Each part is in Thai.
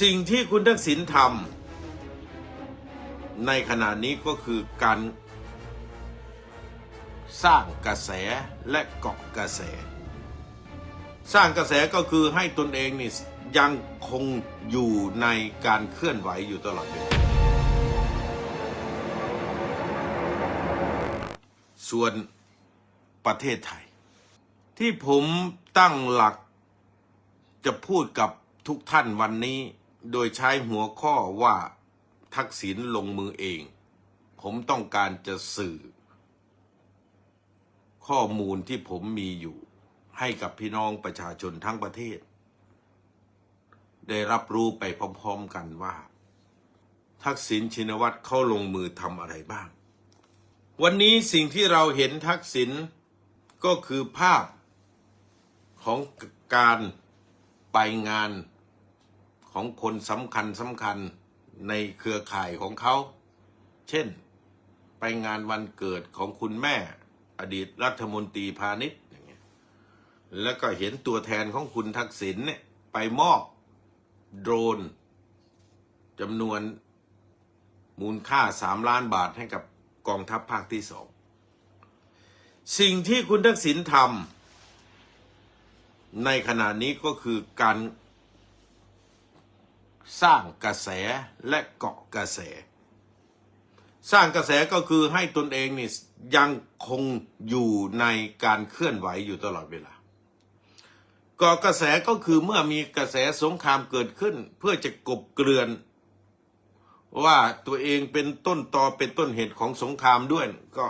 สิ่งที่คุณทักษิณทำในขณะนี้ก็คือการสร้างกระแสและเกาะกระแส สร้างกระแสก็คือให้ตนเองนี่ยังคงอยู่ในการเคลื่อนไหวอยู่ตลอดเวลาส่วนประเทศไทย ที่ผมตั้งหลักจะพูดกับ ทุกท่านวันนี้โดยใช้หัวข้อว่าทักษิณลงมือเอง ผมต้องการจะสื่อ ข้อมูลที่ผมมีอยู่ให้กับพี่น้องประชาชนทั้งประเทศ ได้รับรู้ไปพร้อมๆกันว่า ทักษิณชินวัตรเข้าลงมือทำอะไรบ้าง วันนี้สิ่งที่เราเห็นทักษิณก็คือภาพของการไปงาน ของคนสำคัญสำคัญในเครือข่ายของเขา เช่น ไปงานวันเกิดของคุณแม่ อดีตรัฐมนตรีพาณิชย์อย่างเงี้ยแล้วก็เห็นตัวแทนของคุณทักษิณเนี่ยไปมอบโดรนจำนวนมูลค่าสามล้านบาทให้กับกองทัพภาคที่สองสิ่งที่คุณทักษิณทำในขณะนี้ก็คือการ สร้างกระแสและเกาะกระแส สร้างกระแสก็คือให้ตนเองนี่ยังคงอยู่ในการเคลื่อนไหวอยู่ตลอดเวลาก่อกระแสก็คือเมื่อมีกระแสสงครามเกิดขึ้น เพื่อจะกบเกลื่อน ว่าตัวเองเป็นต้นตอเป็นต้นเหตุของสงครามด้วยก็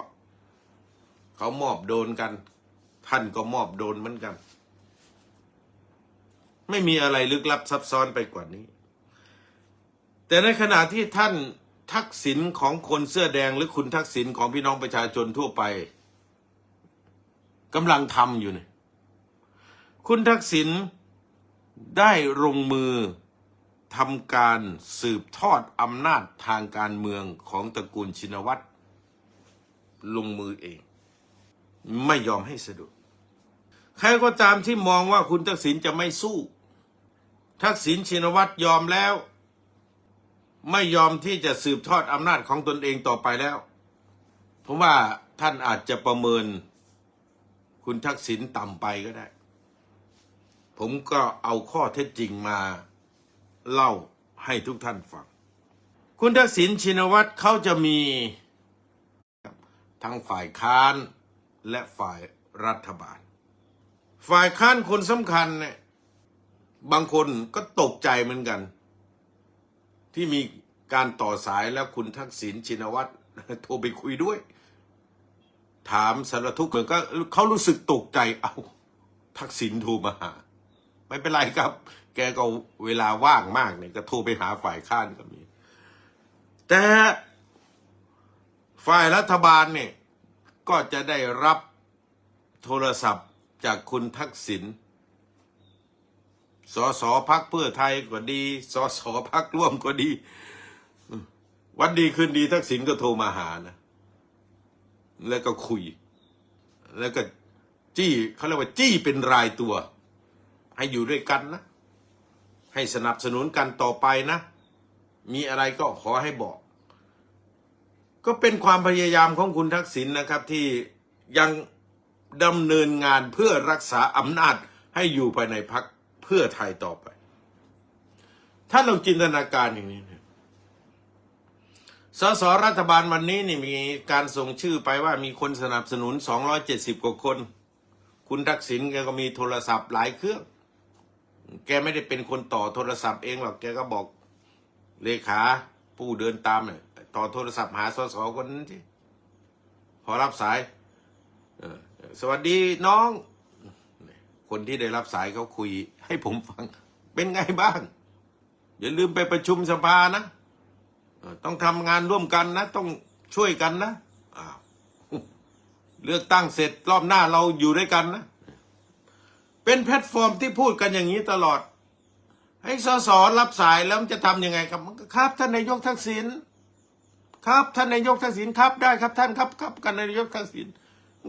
เขามอบโดนกัน ท่านก็มอบโดนเหมือนกัน ไม่มีอะไรลึกลับซับซ้อนไปกว่านี้ แต่ในขณะที่ท่านทักษิณของคนเสื้อแดงหรือคุณทักษิณของพี่น้องประชาชนทั่วไปกำลังทำอยู่เนี่ยคุณทักษิณได้ลงมือทำการสืบทอดอำนาจทางการเมืองของตระกูลชินวัตรลงมือเอง ไม่ยอมให้สะดุด ใครก็ตามที่มองว่าคุณทักษิณจะไม่สู้ ทักษิณชินวัตรยอมแล้ว ไม่ยอมที่จะสืบทอดอำนาจของตนเองต่อไปแล้ว ผมว่าท่านอาจจะประเมินคุณทักษิณต่ำไปก็ได้ ผมก็เอาข้อเท็จจริงมาเล่าให้ทุกท่านฟัง คุณทักษิณชินวัตรเขาจะมีทั้งฝ่ายค้านและฝ่ายรัฐบาล ฝ่ายค้านคนสำคัญเนี่ยบางคนก็ตกใจเหมือนกัน ที่มีการต่อสายแล้วคุณทักษิณชินวัตรโทรไปคุยด้วย ถามสารทุกข์เหมือนก็เขารู้สึกตกใจเอาทักษิณโทรมาหา ไม่เป็นไรครับ แกก็เวลาว่างมากเนี่ยก็โทรไปหาฝ่ายค้านก็มีแต่ฝ่ายรัฐบาลเนี่ยก็จะได้รับโทรศัพท์จากคุณทักษิณ สสพักเพื่อไทยก็ดี สสพักร่วมก็ดี วันดีคืนดีทักษิณก็โทรมาหานะ แล้วก็คุย แล้วก็จี้เขาเรียกว่าจี้เป็นรายตัว ให้อยู่ด้วยกันนะ ให้สนับสนุนกันต่อไปนะ มีอะไรก็ขอให้บอก ก็เป็นความพยายามของคุณทักษิณนะครับที่ยังดำเนินงานเพื่อรักษาอำนาจให้อยู่ภายในพัก เพื่อไทยต่อไป ถ้าเราจินตนาการอย่างนี้เนี่ยสสรัฐบาลวันนี้นี่มีการส่งชื่อไปว่ามีคนสนับสนุน 270 กว่าคน คุณทักษิณแกก็มีโทรศัพท์หลายเครื่อง แกไม่ได้เป็นคนต่อโทรศัพท์เองหรอกแกก็บอกเลขาผู้เดินตามเนี่ยต่อโทรศัพท์หาสสคนนั้นที่พอรับสายสวัสดีน้อง คนที่ได้รับสายเขาคุย ให้ผมฟัง เป็นไงบ้าง อย่าลืมไปประชุมสภานะต้องทำงานร่วมกันนะ ต้องช่วยกันนะเลือกตั้งเสร็จรอบหน้าเราอยู่ด้วยกันนะ เป็นแพลตฟอร์มที่พูดกันอย่างนี้ตลอด ให้สสรับสายแล้วมันจะทำยังไงครับครับท่านนายกทักษิณครับท่านนายกทักษิณครับได้ครับท่านครับครับกันนายกทักษิณ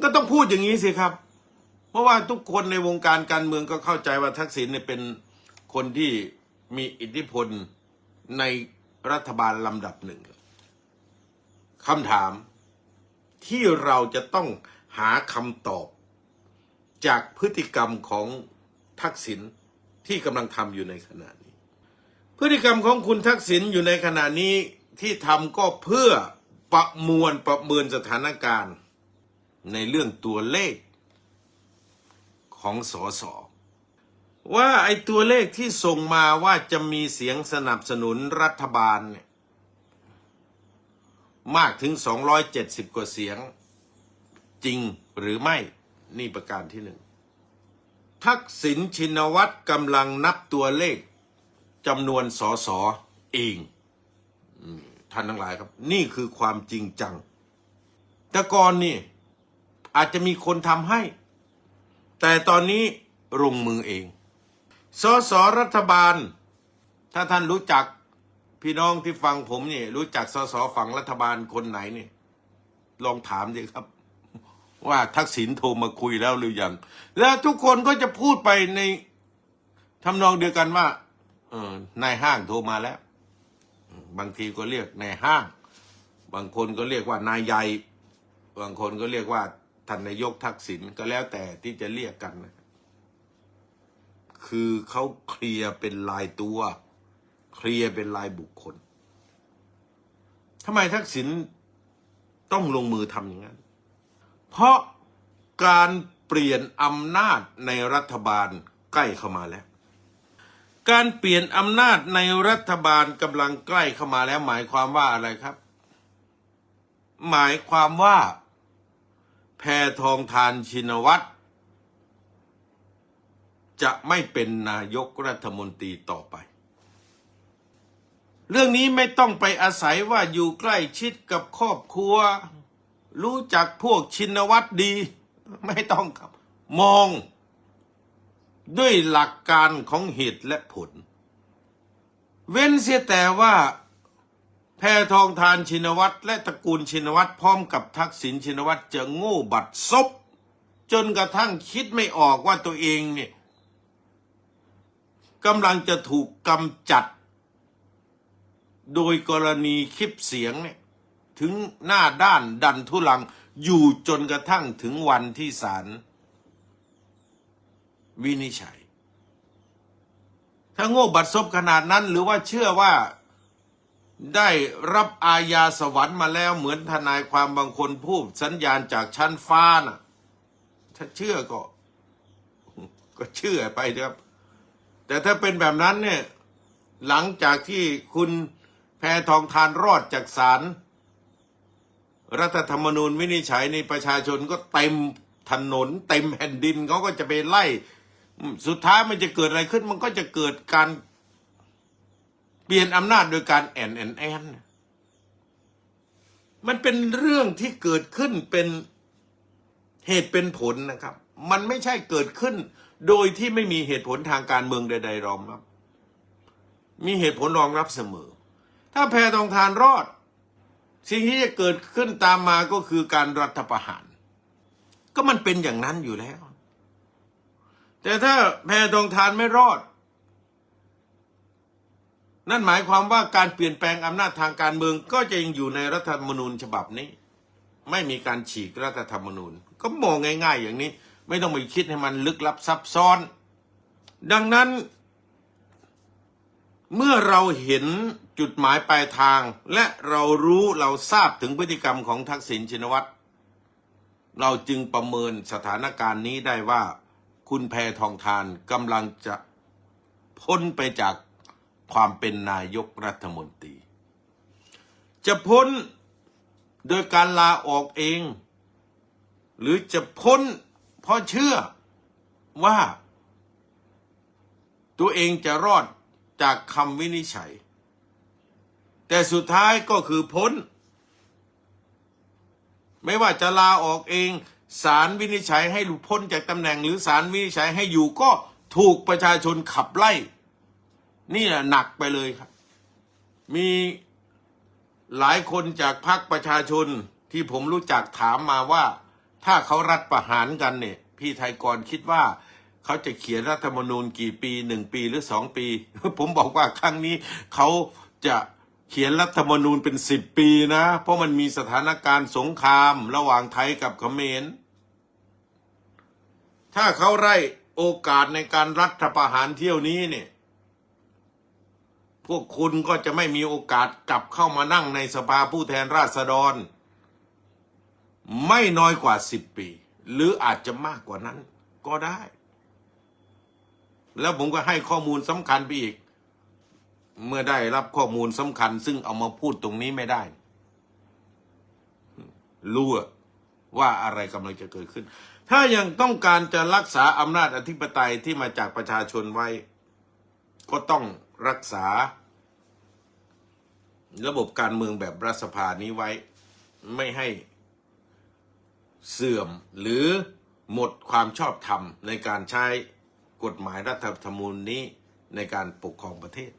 ก็ต้องพูดอย่างนี้สิครับ เพราะว่าทุกคนในวงการการเมืองก็เข้าใจว่าทักษิณเนี่ยเป็นคนที่มีอิทธิพลในรัฐบาลลำดับหนึ่งคำถามที่เราจะต้องหาคำตอบ จากพฤติกรรมของทักษิณที่กำลังทำอยู่ในขณะนี้ พฤติกรรมของคุณทักษิณอยู่ในขณะนี้ที่ทำก็เพื่อประมวลประเมินสถานการณ์ในเรื่องตัวเลข ของสอสอว่าไอ้ตัวเลขที่ส่งมาว่าจะมีเสียงสนับสนุนรัฐบาลเนี่ยมากถึง 270 กว่าเสียง จริงหรือไม่นี่ประการที่หนึ่งทักษิณชินวัตรกำลังนับตัวเลขจำนวนสอสอเองท่านทั้งหลายครับ นี่คือความจริงจัง แต่ก่อนนี่ อาจจะมีคนทำให้ แต่ตอนนี้ลงมือเอง สสรัฐบาล ถ้าท่านรู้จักพี่น้องที่ฟังผมนี่ รู้จักสสฝั่งรัฐบาลคนไหนนี่ ลองถามดิครับ ว่าทักษิณโทรมาคุยแล้วหรือยัง แล้วทุกคนก็จะพูดไปในทำนองเดียวกันว่าเออนายห้างโทรมาแล้ว บางทีก็เรียกนายห้าง บางคนก็เรียกว่านายใหญ่ บางคนก็เรียกว่า ท่านนายกทักษิณก็แล้วแต่ที่จะเรียกกัน คือเขาเคลียร์เป็นลายตัว เคลียร์เป็นลายบุคคลทำไมทักษิณต้องลงมือทำอย่างนั้น เพราะการเปลี่ยนอำนาจในรัฐบาลใกล้เข้ามาแล้ว การเปลี่ยนอำนาจในรัฐบาลกำลังใกล้เข้ามาแล้ว หมายความว่าอะไรครับ หมายความว่า แพทองทานชินวัตร จะไม่เป็นนายกรัฐมนตรีต่อไป เรื่องนี้ไม่ต้องไปอาศัยว่าอยู่ใกล้ชิดกับครอบครัว รู้จักพวกชินวัตรดี ไม่ต้องครับ มองด้วยหลักการของเหตุและผล เว้นเสียแต่ว่า ทองทานชินวัตรและตระกูลชินวัตรพร้อมกับทักษิณชินวัตรจะโง่บัดซบจนกระทั่งคิดไม่ออกว่าตัวเองเนี่ยกำลังจะถูกกำจัด โดยกรณีคลิปเสียงเนี่ยถึงหน้าด้านดันทุลังอยู่จนกระทั่งถึงวันที่ศาลวินิจฉัย ถ้าโง่บัดซบขนาดนั้นหรือว่าเชื่อว่า ได้รับอาญาสวรรค์มาแล้วเหมือนทนายความบางคนพูดสัญญาณจากชั้นฟ้าน่ะ ถ้าเชื่อก็ ก็เชื่อไปเถอะครับ แต่ถ้าเป็นแบบนั้นเนี่ย หลังจากที่คุณแพทองทานรอดจากศาลรัฐธรรมนูญวินิจฉัยในประชาชนก็เต็มถนน เต็มแผ่นดินเขาก็จะไปไล่ สุดท้ายมันจะเกิดอะไรขึ้น มันก็จะเกิดการ เปลี่ยนอำนาจโดยการแอนแอนแอนมันเป็นเรื่องที่เกิดขึ้นเป็นเหตุเป็นผลนะครับ มันไม่ใช่เกิดขึ้น โดยที่ไม่มีเหตุผลทางการเมืองใด ๆ รองรับ มีเหตุผลรองรับเสมอ ถ้าแพรทองทานรอด สิ่งที่จะเกิดขึ้นตามมาก็คือการรัฐประหาร ก็มันเป็นอย่างนั้นอยู่แล้ว แต่ถ้าแพรทองทานไม่รอด นั่นหมายความว่าการเปลี่ยนแปลงอำนาจทางการเมืองก็จะยังอยู่ในรัฐธรรมนูญฉบับนี้ ไม่มีการฉีกรัฐธรรมนูญ ก็มองง่าย ๆ อย่างนี้ ไม่ต้องไปคิดให้มันลึกลับซับซ้อน ดังนั้นเมื่อเราเห็นจุดหมายปลายทาง และเรารู้เราทราบถึงพฤติกรรมของทักษิณชินวัตร เราจึงประเมินสถานการณ์นี้ได้ว่า คุณแพทองทานกำลังจะพ้นไปจาก ความเป็นนายกรัฐมนตรี จะพ้นโดยการลาออกเอง หรือจะพ้นเพราะเชื่อว่า ตัวเองจะรอดจากคำวินิจฉัย แต่สุดท้ายก็คือพ้น ไม่ว่าจะลาออกเองศาลวินิจฉัยให้หลุดพ้นจากตำแหน่ง หรือศาลวินิจฉัยให้อยู่ก็ถูกประชาชนขับไล่ นี่แหละหนักไปเลยครับ มีหลายคนจากพรรคประชาชนที่ผมรู้จักถามมาว่า ถ้าเขารัฐประหารกันเนี่ย พี่ไทยกรคิดว่าเขาจะเขียนรัฐธรรมนูญกี่ปีหนึ่งปีหรือสองปี ผมบอกว่าครั้งนี้เขาจะเขียนรัฐธรรมนูญเป็นสิบปีนะ เพราะมันมีสถานการณ์สงครามระหว่างไทยกับเขมรถ้าเขาไล่โอกาสในการรัฐประหารเที่ยวนี้เนี่ย พวกคุณก็จะไม่มีโอกาสกลับเข้ามานั่งในสภาผู้แทนราษฎร ไม่น้อยกว่าสิบปี หรืออาจจะมากกว่านั้นก็ได้ แล้วผมก็ให้ข้อมูลสำคัญไปอีก เมื่อได้รับข้อมูลสำคัญ ซึ่งเอามาพูดตรงนี้ไม่ได้ รู้ว่าอะไรกำลังจะเกิดขึ้น ถ้ายังต้องการจะรักษาอำนาจอธิปไตยที่มาจากประชาชนไว้ ก็ต้อง รักษา ระบบการเมืองแบบรัฐสภานี้ไว้ ไม่ให้เสื่อมหรือหมดความชอบธรรมในการใช้กฎหมายรัฐธรรมนูญนี้ในการปกครองประเทศ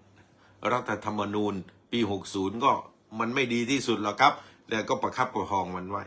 รัฐธรรมนูญปี 60 ก็มันไม่ดีที่สุดหรอกครับ แล้วก็ประคับประคองมันไว้